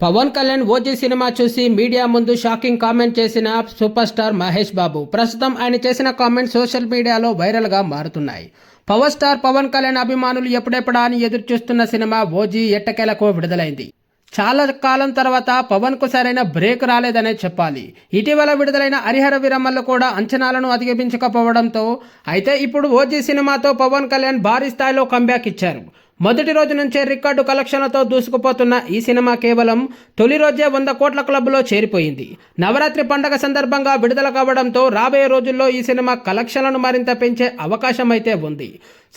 Pawan Kalyan OG cinema చూసి media ముందు shocking comment చేసిన సూపర్ స్టార్ మహేష్ బాబు. ప్రస్తుతం ఆయన చేసిన కామెంట్ సోషల్ మీడియాలో వైరల్గా మారుతున్నాయి. పవర్ స్టార్ పవన్ కళ్యాణ్ అభిమానులు ఎప్పుడెప్పుడా అని ఎదురు చూస్తున్న సినిమా ఓజీ ఎట్టకేలకు విడుదలైంది. చాలా కాలం తర్వాత పవన్కు సరైన బ్రేక్ రాలేదనే చెప్పాలి. ఇటీవల విడుదలైన హరిహర విరమల్లో కూడా అంచనాలను అధిగమించకపోవడంతో అయితే ఇప్పుడు ఓజీ సినిమాతో పవన్ కళ్యాణ్ భారీ స్థాయిలో కంబ్యాక్ ఇచ్చారు. మొదటి రోజు నుంచే రికార్డు కలెక్షన్లతో దూసుకుపోతున్న ఈ సినిమా కేవలం తొలి రోజే వంద కోట్ల క్లబ్లో చేరిపోయింది. నవరాత్రి పండగ సందర్భంగా విడుదల కావడంతో రాబోయే రోజుల్లో ఈ సినిమా కలెక్షన్లను మరింత పెంచే అవకాశం అయితే ఉంది.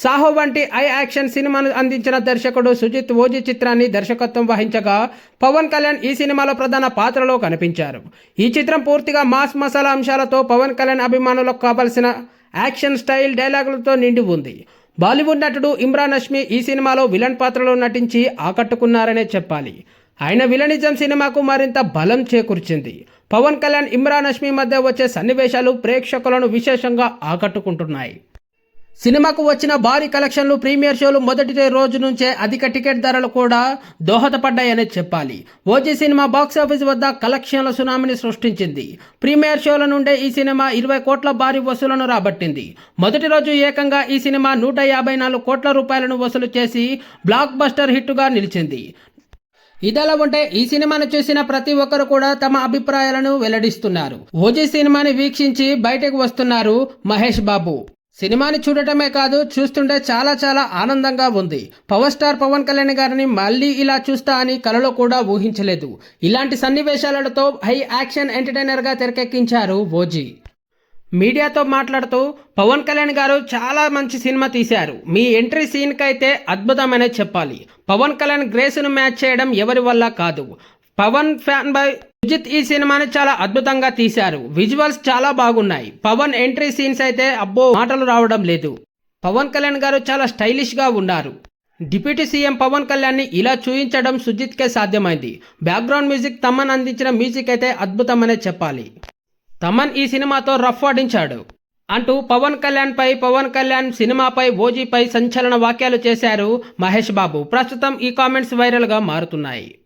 సాహో వంటి ఐ యాక్షన్ సినిమాను అందించిన దర్శకుడు సుజిత్ ఓజీ చిత్రాన్ని దర్శకత్వం వహించగా పవన్ కళ్యాణ్ ఈ సినిమాలో ప్రధాన పాత్రలో కనిపించారు. ఈ చిత్రం పూర్తిగా మాస్ మసాలా అంశాలతో పవన్ కళ్యాణ్ అభిమానులకు కావలసిన యాక్షన్ స్టైల్ డైలాగులతో నిండి ఉంది. బాలీవుడ్ నటుడు ఇమ్రాన్ హష్మి ఈ సినిమాలో విలన్ పాత్రలో నటించి ఆకట్టుకున్నారనే చెప్పాలి. ఆయన విలనిజం సినిమాకు మరింత బలం చేకూర్చింది. పవన్ కళ్యాణ్ ఇమ్రాన్ హష్మి మధ్య వచ్చే సన్నివేశాలు ప్రేక్షకులను విశేషంగా ఆకట్టుకుంటున్నాయి. సినిమాకు వచ్చిన భారీ కలెక్షన్లు ప్రీమియర్ షోలు మొదటి రోజు నుంచే అధిక టికెట్ ధరలు కూడా దోహదపడ్డాయని చెప్పాలి. ఓజీ సినిమా బాక్సాఫీస్ వద్ద కలెక్షన్ల సునామీని సృష్టించింది. ప్రీమియర్ షోల నుండే ఈ సినిమా ఇరవై కోట్ల భారీ వసూలను రాబట్టింది. మొదటి రోజు ఏకంగా ఈ సినిమా నూట యాభై నాలుగు కోట్ల రూపాయలను వసూలు చేసి బ్లాక్ బస్టర్ హిట్టుగా నిలిచింది. ఇదలా ఉంటే ఈ సినిమాను చూసిన ప్రతి ఒక్కరు కూడా తమ అభిప్రాయాలను వెల్లడిస్తున్నారు. ఓజీ సినిమాని వీక్షించి బయటకు వస్తున్నారు మహేష్ బాబు. సినిమాని చూడటమే కాదు చూస్తుంటే చాలా చాలా ఆనందంగా ఉంది. పవర్ స్టార్ పవన్ కళ్యాణ్ గారిని మళ్ళీ ఇలా చూస్తా అని కలలో కూడా ఊహించలేదు. ఇలాంటి సన్నివేశాలతో హై యాక్షన్ ఎంటర్టైనర్గా తెరకెక్కించారు ఓజీ. మీడియాతో మాట్లాడుతూ పవన్ కళ్యాణ్ గారు చాలా మంచి సినిమా తీశారు. మీ ఎంట్రీ సీన్కి అయితే అద్భుతమనే చెప్పాలి. పవన్ కళ్యాణ్ గ్రేస్ను మ్యాచ్ చేయడం ఎవరి వల్ల కాదు. పవన్ ఫ్యాన్ బై సుజిత్ ఈ సినిమాని చాలా అద్భుతంగా తీశారు. విజువల్స్ చాలా బాగున్నాయి. పవన్ ఎంట్రీ సీన్స్ అయితే అబ్బో మాటలు రావడం లేదు. పవన్ కళ్యాణ్ గారు చాలా స్టైలిష్గా ఉన్నారు. డిప్యూటీ సీఎం పవన్ కళ్యాణ్ని ఇలా చూయించడం సుజిత్కే సాధ్యమైంది. బ్యాక్గ్రౌండ్ మ్యూజిక్ తమన్ అందించిన మ్యూజిక్ అయితే అద్భుతమనే చెప్పాలి. తమన్ ఈ సినిమాతో రఫ్ ఆడించాడు. అంటూ పవన్ కళ్యాణ్ పై పవన్ కళ్యాణ్ సినిమాపై ఓజీపై సంచలన వ్యాఖ్యలు చేశారు మహేష్ బాబు. ప్రస్తుతం ఈ కామెంట్స్ వైరల్గా మారుతున్నాయి.